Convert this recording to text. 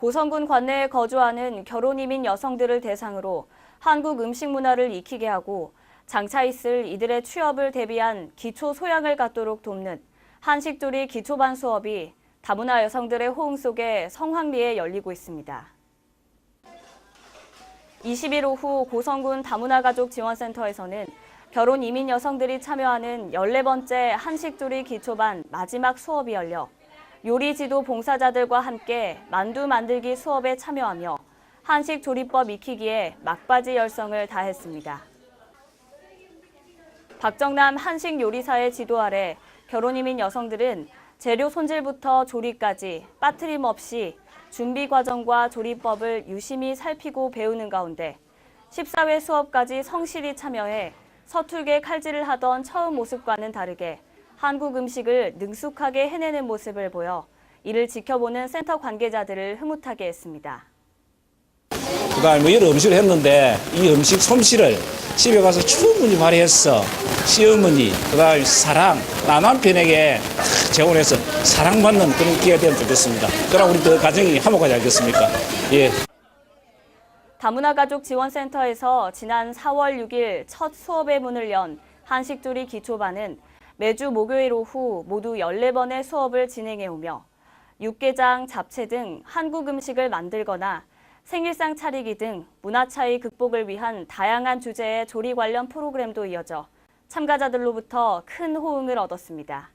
고성군 관내에 거주하는 결혼 이민 여성들을 대상으로 한국 음식 문화를 익히게 하고 장차 있을 이들의 취업을 대비한 기초 소양을 갖도록 돕는 한식조리 기초반 수업이 다문화 여성들의 호응 속에 성황리에 열리고 있습니다. 20일 오후 고성군 다문화 가족 지원센터에서는 결혼 이민 여성들이 참여하는 14번째 한식조리 기초반 마지막 수업이 열려 요리 지도 봉사자들과 함께 만두 만들기 수업에 참여하며 한식 조리법 익히기에 막바지 열성을 다했습니다. 박정남 한식 요리사의 지도 아래 결혼 이민 여성들은 재료 손질부터 조리까지 빠트림 없이 준비 과정과 조리법을 유심히 살피고 배우는 가운데 14회 수업까지 성실히 참여해 서툴게 칼질을 하던 처음 모습과는 다르게 한국 음식을 능숙하게 해내는 모습을 보여 이를 지켜보는 센터 관계자들을 흐뭇하게 했습니다. 그다음에 뭐 여러 음식을 했는데 이 음식 솜씨를 집에 가서 충분히 발휘해서 시어머니 그다음에 사랑 나 남편에게 탁 재혼해서 사랑받는 그런 기회가 되면 좋겠습니다. 그럼 우리 더 가정이 화목하지 않겠습니까? 예. 다문화 가족 지원센터에서 지난 4월 6일 첫 수업의 문을 연 한식조리 기초반은 매주 목요일 오후 모두 14번의 수업을 진행해 오며 육개장, 잡채 등 한국 음식을 만들거나 생일상 차리기 등 문화 차이 극복을 위한 다양한 주제의 조리 관련 프로그램도 이어져 참가자들로부터 큰 호응을 얻었습니다.